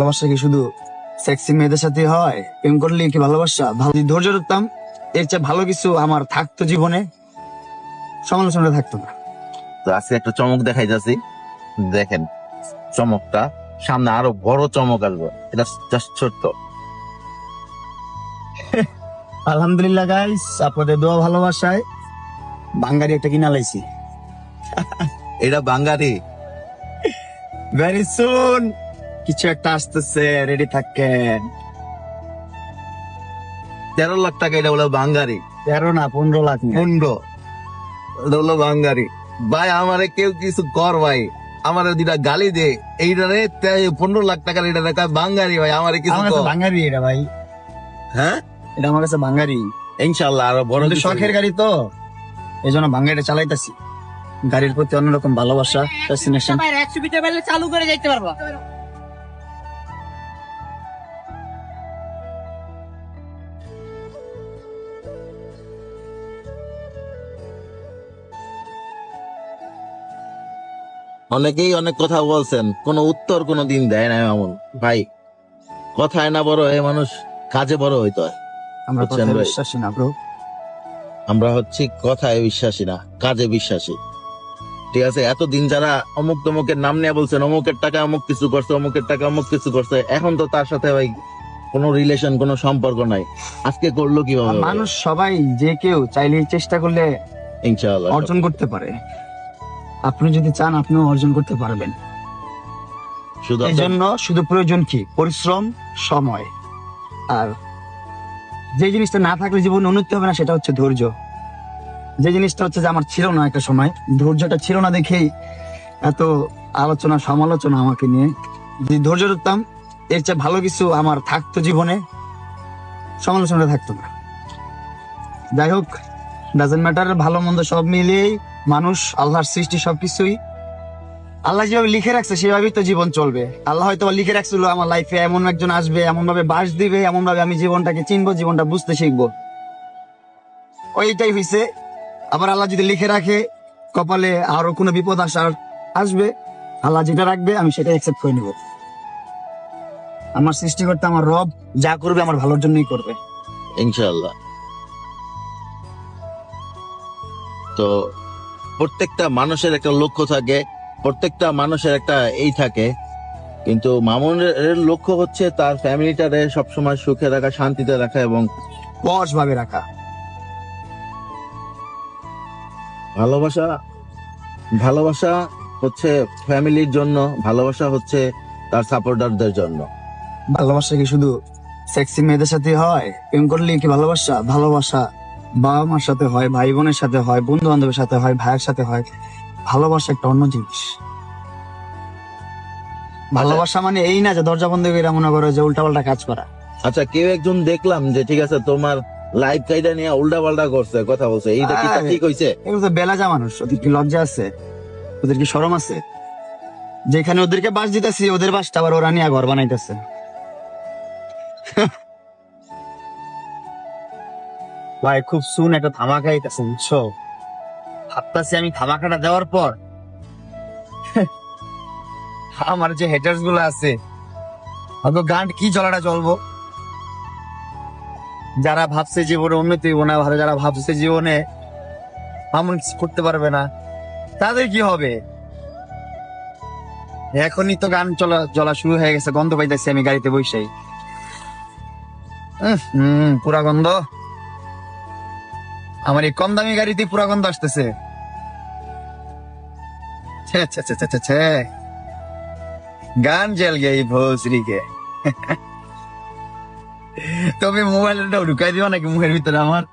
ভালোবাসা কি শুধু সেক্সি মেয়েদের সাথে হয়? প্রেম করলে কি ভালোবাসা? ভালো ধৈর্য ধরতাম এর চেয়ে ভালো কিছু আমার থাকতো জীবনে। সমালোচনা থাকতো না। তো আজকে একটা চমক দেখাই যাচ্ছি দেখেন চমকটা সামনে আরও বড় চমক আসবে। এটা জাস্ট ছোট্ট। আলহামদুলিল্লাহ গাইস আপনাদের দোয়া ভালোবাসায় বাঙ্গারি একটা কিনা লাইছি এটা বাঙ্গারি। ভেরি সুন কিছু একটা আসতেছে রেডি থাকেন। তেরো লাখ টাকা এটা বলে বাঙ্গারি। তেরো না পনেরো লাখ। পনেরো। এটা হলো বাঙ্গারি। ভাই আমারে কেউ কিছু কর ভাই। আমার দুটা গালি দে। এইটারে পনেরো লাখ টাকার এটা দেখা বাঙ্গারি ভাই আমারে কিছু বাঙ্গারি এটা ভাই। হ্যাঁ? এটা আমার কাছে বাঙ্গারি। ইনশাল্লাহ আরও বড় শখের গাড়ি তো। এই জন্য বাঙ্গারিটা চালাইতেছি। গাড়ির প্রতি অন্যরকম ভালোবাসা ফ্যাসিনেশন বেলে চালু করে যাইতে পারব। অনেকেই অনেক কথা বলছেন কোনো উত্তর কোনো দিন দেয় না এমন ভাই কথায় না বড় এই মানুষ কাজে বড় হইতো হয়। আমরা কথায় বিশ্বাসী না ব্রো আমরা হচ্ছি কথায় বিশ্বাসী না কাজে বিশ্বাসী। ঠিক আছে এতদিন যারা অমুক তমুকের নাম নিয়ে বলছেন অমুকের টাকা অমুক কিছু করছে অমুকের টাকা অমুক কিছু করছে এখন তো তার সাথে ভাই কোনো রিলেশন কোনো সম্পর্ক নাই। আজকে করল কীভাবে? মানুষ সবাই যে কেউ চাইলে চেষ্টা করলে ইনশাআল্লাহ অর্জন করতে পারে। আপনি যদি চান আপনিও অর্জন করতে পারবেন। শুধু এই জন্য শুধু প্রয়োজন কি? পরিশ্রম সময়। আর যে জিনিসটা না থাকলে জীবনে উন্নতি হবে না সেটা হচ্ছে ধৈর্য। যে জিনিসটা হচ্ছে যে আমার ছিল না একটা সময় ধৈর্যটা ছিল না দেখেই এত আলোচনা সমালোচনা আমাকে নিয়ে। যদি ধৈর্য ধরতাম এর চেয়ে ভালো কিছু আমার থাকতো জীবনে সমালোচনা থাকতো না। যাই হোক ডাজেন্ট ম্যাটার ভালো মন্দ সব মিলিয়েই মানুষ, আল্লাহর সৃষ্টি সবকিছুই। আল্লাহ যেভাবে লিখে রাখছে, সেভাবেই তো জীবন চলবে। আল্লাহ হয়তো লিখে রাখছিল, আমার লাইফে এমন একজন আসবে এমন ভাবে বাস দিবে এমন ভাবে আমি জীবনটাকে চিনবো, জীবনটা বুঝতে শিখব। ওইটাই হইছে। আবার আল্লাহ যদি লিখে রাখে, কপালে আরও কোনো বিপদ আসার আসবে, আল্লাহ যেটা রাখবে, আমি সেটা অ্যাকসেপ্ট করে নিব। আমার সৃষ্টিকর্তা, আমার রব, যা করবে, আমার ভালোর জন্যই করবে। ইনশাআল্লাহ। তো প্রত্যেকটা মানুষের একটা লক্ষ্য থাকে প্রত্যেকটা মানুষের একটা এই থাকে। কিন্তু মামুনের লক্ষ্য হচ্ছে তার ফ্যামিলিটারে সবসময় সুখে রাখা শান্তিতে রাখা এবং বস ভাবে রাখা। ভালোবাসা ভালোবাসা হচ্ছে ফ্যামিলির জন্য ভালোবাসা হচ্ছে তার সাপোর্টারদের জন্য। ভালোবাসা কি শুধু সেক্সি মেয়েদের সাথে হয়? প্রেম করলে কি ভালোবাসা? ভালোবাসা বাবা মার সাথে হয় ভাই বোনের সাথে হয় বন্ধু বান্ধবের সাথে হয় ভাইয়ের সাথে হয় ভালোবাসা একটা অন্য জিনিস। ভালোবাসা মানে এই না যে দরজা বন্ধ করে মনে করো যে উল্টাপাল্টা কাজ করা। আচ্ছা কেউ একজন দেখলাম যে ঠিক আছে তোমার লাইফ কাইডা নিয়ে উল্টা পাল্টা করছে কথা বলছে। এইটা কি। ঠিক হইছে? এগুলো তো বেলাজা মানুষ ওদের কি লজ্জা আছে? ওদের কি শরম আছে? যেখানে ওদেরকে বাস দিতেছি ওদের বাসটা আবার ওরা নিয়ে ঘর বানাইতেছে। ভাই, খুব সুন একটা ধামাকা আইতাছে, বুঝছ? ভাবতাছি আমি ধামাকাটা দেওয়ার পর। আমার যে হেটার্সগুলো আছে হয়তো গান কি জলাটা জ্বলবো? যারা ভাবছে জীবনে উন্নতি হইব না, ভালো যারা ভাবছে জীবনে এমন কিছু করতে পারবে না, তাদের কি হবে? এখনই তো গান চলা চলা শুরু হয়ে গেছে, গন্ধ পাইতেছি আমি গাড়িতে বসেই। হুম, পুরা গন্ধ। আমার এই কম দামি গাড়িতে পুরা গন্ধ আসতেছে। গান জেল গে ভোসরি কে তবে মোবাইলটা ঢুকাই দিও নাকি মুখের ভিতরে আমার?